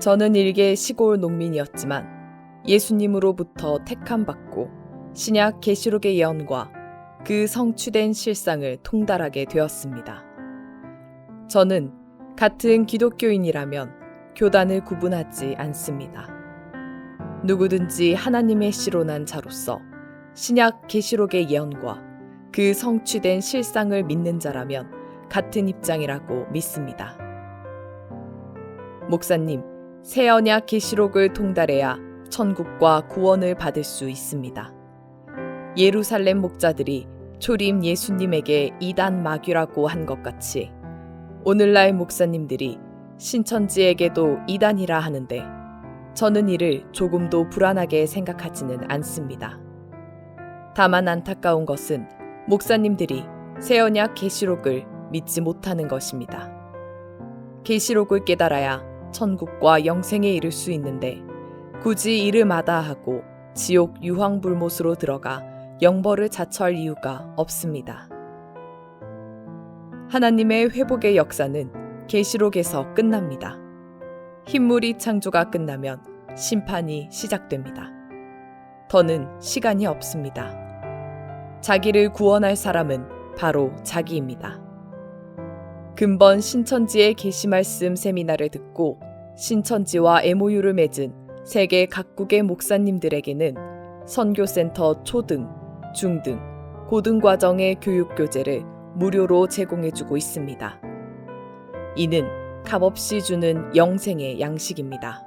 저는 일개 시골 농민이었지만 예수님으로부터 택함 받고 신약 계시록의 예언과 그 성취된 실상을 통달하게 되었습니다. 저는 같은 기독교인이라면 교단을 구분하지 않습니다. 누구든지 하나님의 씨로 난 자로서 신약 계시록의 예언과 그 성취된 실상을 믿는 자라면 같은 입장이라고 믿습니다. 목사님, 새 언약 계시록을 통달해야 천국과 구원을 받을 수 있습니다. 예루살렘 목자들이 초림 예수님에게 이단 마귀라고 한 것 같이 오늘날 목사님들이 신천지에게도 이단이라 하는데 저는 이를 조금도 불안하게 생각하지는 않습니다. 다만 안타까운 것은 목사님들이 새 언약 계시록을 믿지 못하는 것입니다. 계시록을 깨달아야 천국과 영생에 이를 수 있는데 굳이 이를 마다하고 지옥 유황불못으로 들어가 영벌을 자처할 이유가 없습니다. 하나님의 회복의 역사는 계시록에서 끝납니다. 흰물이 창조가 끝나면 심판이 시작됩니다. 더는 시간이 없습니다. 자기를 구원할 사람은 바로 자기입니다. 근본 신천지의 계시 말씀 세미나를 듣고 신천지와 MOU를 맺은 세계 각국의 목사님들에게는 선교센터 초등, 중등, 고등 과정의 교육 교재를 무료로 제공해 주고 있습니다. 이는 값없이 주는 영생의 양식입니다.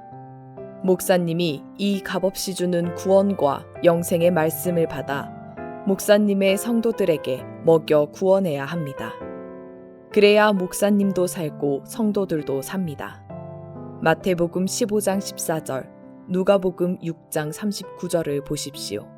목사님이 이 값없이 주는 구원과 영생의 말씀을 받아 목사님의 성도들에게 먹여 구원해야 합니다. 그래야 목사님도 살고 성도들도 삽니다. 마태복음 15장 14절, 누가복음 6장 39절을 보십시오.